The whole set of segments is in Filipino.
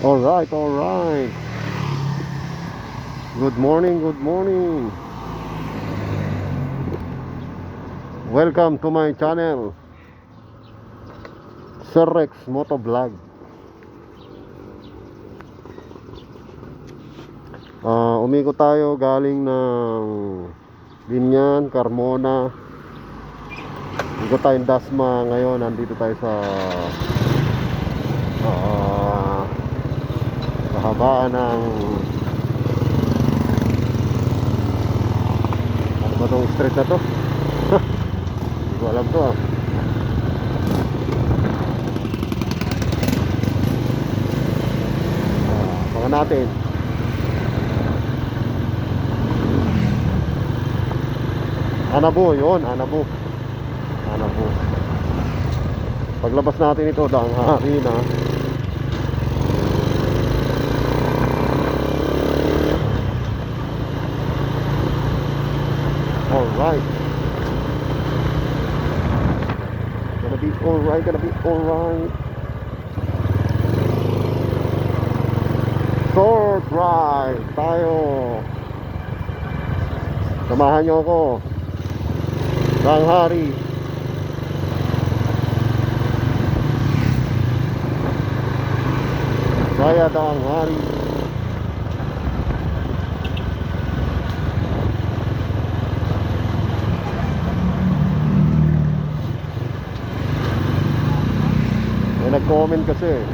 Alright, alright. Good morning, good morning. Welcome to my channel. Sir Rex Moto Vlog. Ah, umikot tayo galing ng Binyan, Carmona. Ikot tayong Dasma ngayon. Nandito tayo sa ah, kahabaan ng ano ba tong street na to? Hindi ko alam to ah. Ah, natin. Anabo, yun, Anabo. Anabo. Paglabas natin ito, dang hari na. Alright. Gonna be alright, gonna be alright. Short ride tayo. Samahan niyo ako. Dang hari. Saya May nag-comment kasi.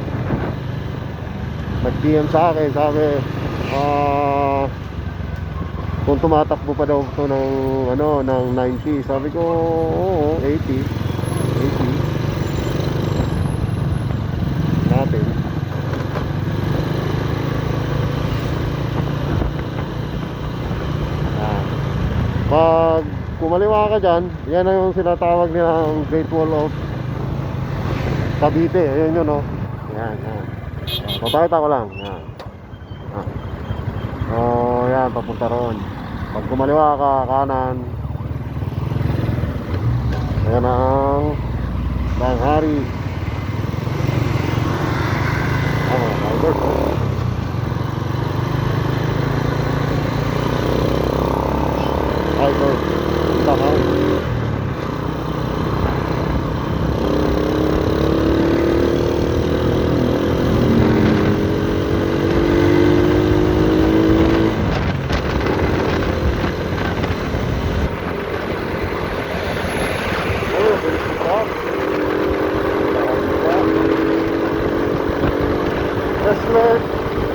Nag-DM sa akin, sabi, ah, kung tumatakbo pa daw ito ng, ano, ng 90. Sabi ko, oo, 80. 80. Natin. Ah. Pag kumaliwa ka dyan, yan na yung sinatawag nilang Great Wall of Cavite, ayun yun, no? Yan, yan. Uh, papakita ko lang, yan. Ah. Oh, yan, papunta ron. Pag kumaliwa ka, kanan. Ayan ang Banghari. Ah, mga drivers, oh. Drivers, punta ka. Oh, bilis ng truck. Yes, Lord.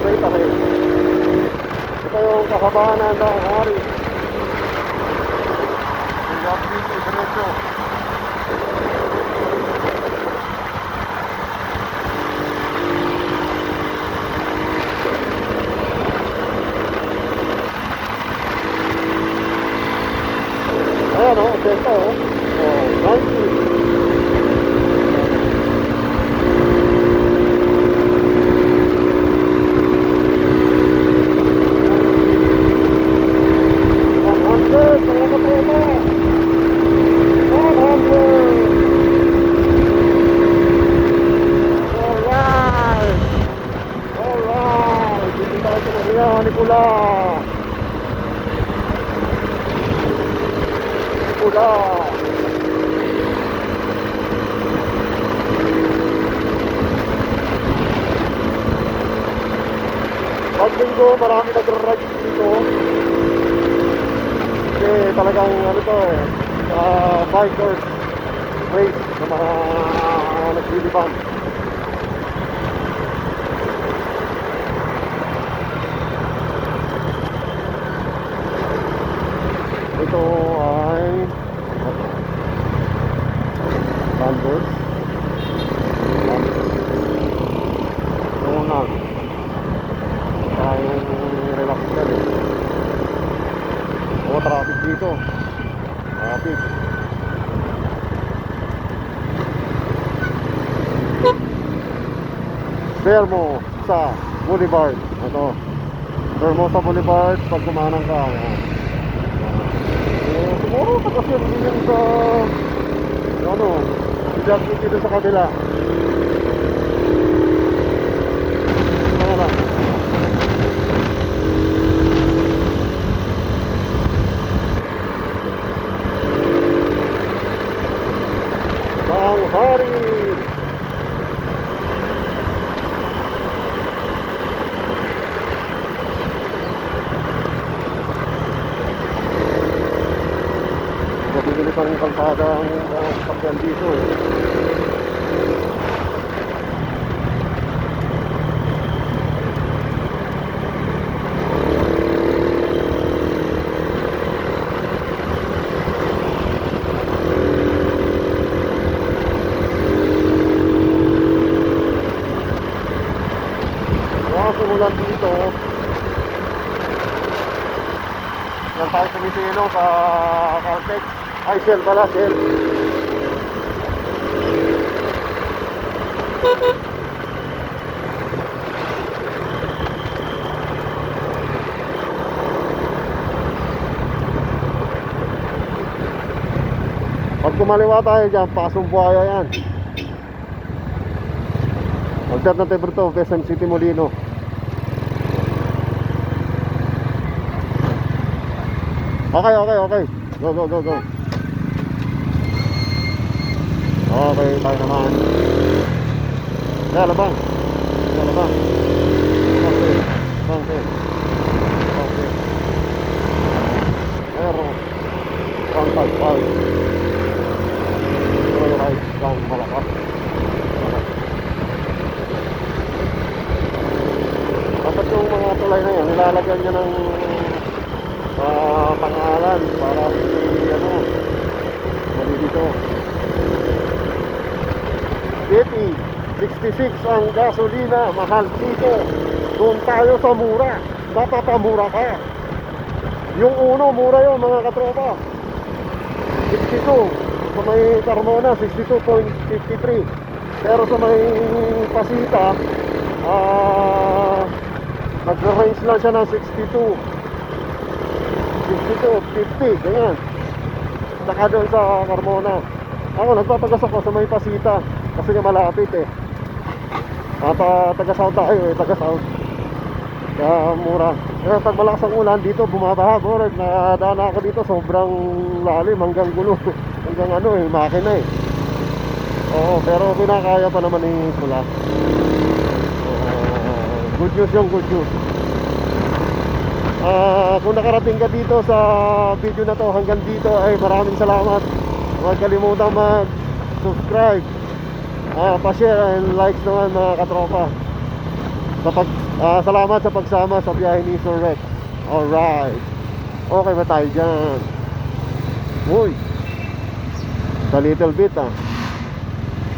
Straight ahead. Ito yung kahabaan ng hari. Hanggang dito, diretso. Ayan o, ito o. Pula. Pula. Pag linggo, marami nag-ride dito. Kasi talagang ano to eh, uh, bikers race sa mga naglilibang. Ito ay Sanders. Tungan. Tayong relax ka eh. Oh, traffic dito. Traffic. Vermo sa Boulevard. Ito. Vermo sa Boulevard pag kumanang ka. Eh, siguro pagkasin yan sa ano, si dito sa kabila. Mga Hari! Mabilis ang kalsada ang uh, sakyan dito eh. Sumulan dito. Yan tayo sumisino sa Caltex. Ay, Shell pala, Shell. Pag kumaliwa tayo dyan, pasong buhaya yan. Alternative to, Quezon City Molino. Okay, okay, okay. Go, go, go, go. Okay, tayo naman. Kaya labang. Kaya labang. Okay. Okay. Okay. Pero, contact five. Roy right lang malakas. Dapat yung mga tulay na yan, nilalagyan niya ng ah, pangalan para hindi ano, mali dito. 80, 66 ang gasolina, mahal dito. Doon tayo sa mura. Napapamura ka. Yung uno, mura yun mga katropa. 62. Sa may Carmona, 62.53. Pero sa may Pasita, ah, nag-range lang siya ng 62. 62, 50, ganyan. Saka doon sa Carmona. Ako, nagpapagas ako sa may Pasita. Kasi nga malapit eh. At uh, taga-south tayo eh, taga-south. Kaya mura. Kaya pag malakas ang ulan, dito bumabaha. Boreg, nadaan ako dito, sobrang lalim hanggang gulo. hanggang ano eh, makina eh. Oo, pero kinakaya pa naman ni Sula. Oo, good news yung good news. Ah, kung nakarating ka dito sa video na to hanggang dito ay maraming salamat. Huwag kalimutan mag-subscribe. Ah, pa-share and likes naman mga katropa. Sa pag, ah, salamat sa pagsama sa biyahe ni Sir Rex. Alright. Okay ba tayo dyan? Uy. Sa little bit ah.